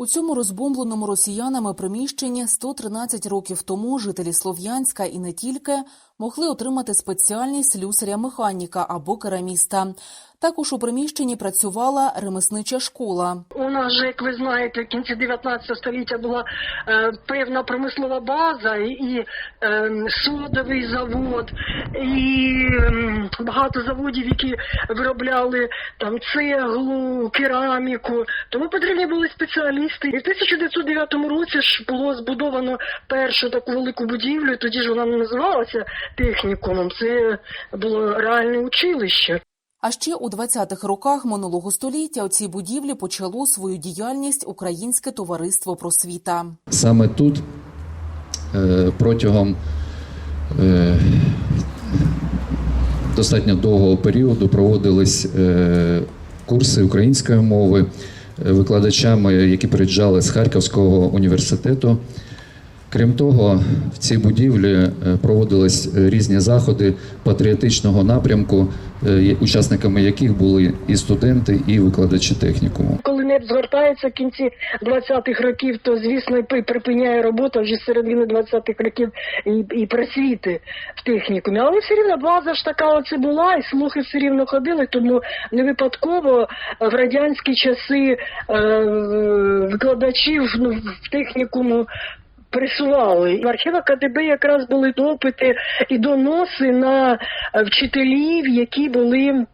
У цьому розбомбленому росіянами приміщенні 113 років тому жителі Слов'янська і не тільки могли отримати спеціальність слюсаря-механіка або кераміста. Також у приміщенні працювала ремеснича школа. У нас же, як ви знаєте, в кінці 19 століття була е, певна промислова база і, е, содовий завод, і ем, багато заводів, які виробляли там цеглу, кераміку. Тому потрібні були спеціалісти. І в 1909 році ж було збудовано першу таку велику будівлю. Тоді ж вона не називалася технікумом. Це було реальне училище. А ще у 20-х роках минулого століття у цій будівлі почало свою діяльність Українське товариство просвіта. Саме тут е, протягом е, достатньо довгого періоду проводились е, курси української мови викладачами, які приїжджали з Харківського університету. Крім того, в цій будівлі е, проводились е, різні заходи патріотичного напрямку, е, учасниками яких були і студенти, і викладачі технікуму. Коли НЕП згортається в кінці 20-х років, то звісно і припиняє роботу вже з середини 20-х років і, і просвіти в технікумі. Але все рівно база ж така оце була, і слухи все рівно ходили, тому не випадково в радянські часи е, викладачів ну, в технікуму. Присували в архівах КДБ якраз були допити і доноси на е, вчителів, які були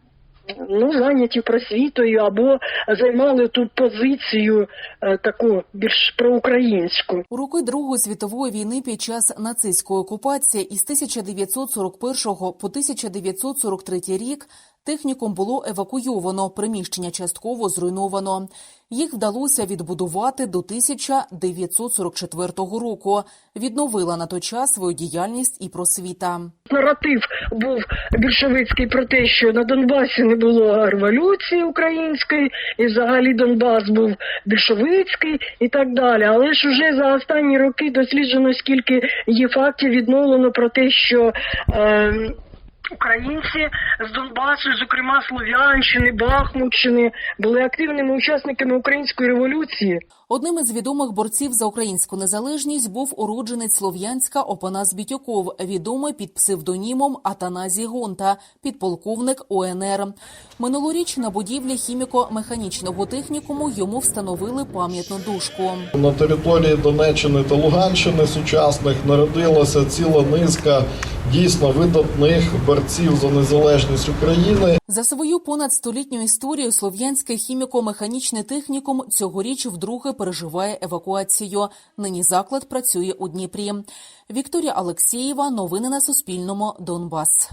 ну, зайняті просвітою або займали тут позицію е, таку більш проукраїнську. У роки Другої світової війни під час нацистської окупації із 1941 по 1943 рік технікум було евакуйовано, приміщення частково зруйновано. Їх вдалося відбудувати до 1944 року. Відновила на той час свою діяльність і просвіта. Наратив був більшовицький про те, що на Донбасі не було революції української, і взагалі Донбас був більшовицький і так далі. Але ж уже за останні роки досліджено скільки є фактів відновлено про те, що. Е, Українці з Донбасу, зокрема Слов'янщини, Бахмутщини, були активними учасниками української революції. Одним із відомих борців за українську незалежність був уродженець Слов'янська Опанас Бітюков, відомий під псевдонімом Атаназій Гонта, підполковник ОНР. Минулоріч на будівлі хіміко-механічного технікуму йому встановили пам'ятну дошку. На території Донеччини та Луганщини сучасних народилася ціла низка дійсно видатних борців за незалежність України. За свою понад столітню історію Слов'янський хіміко-механічний технікум цьогоріч вдруге переживає евакуацію. Нині заклад працює у Дніпрі. Вікторія Алексєєва. Новини на Суспільному. Донбас.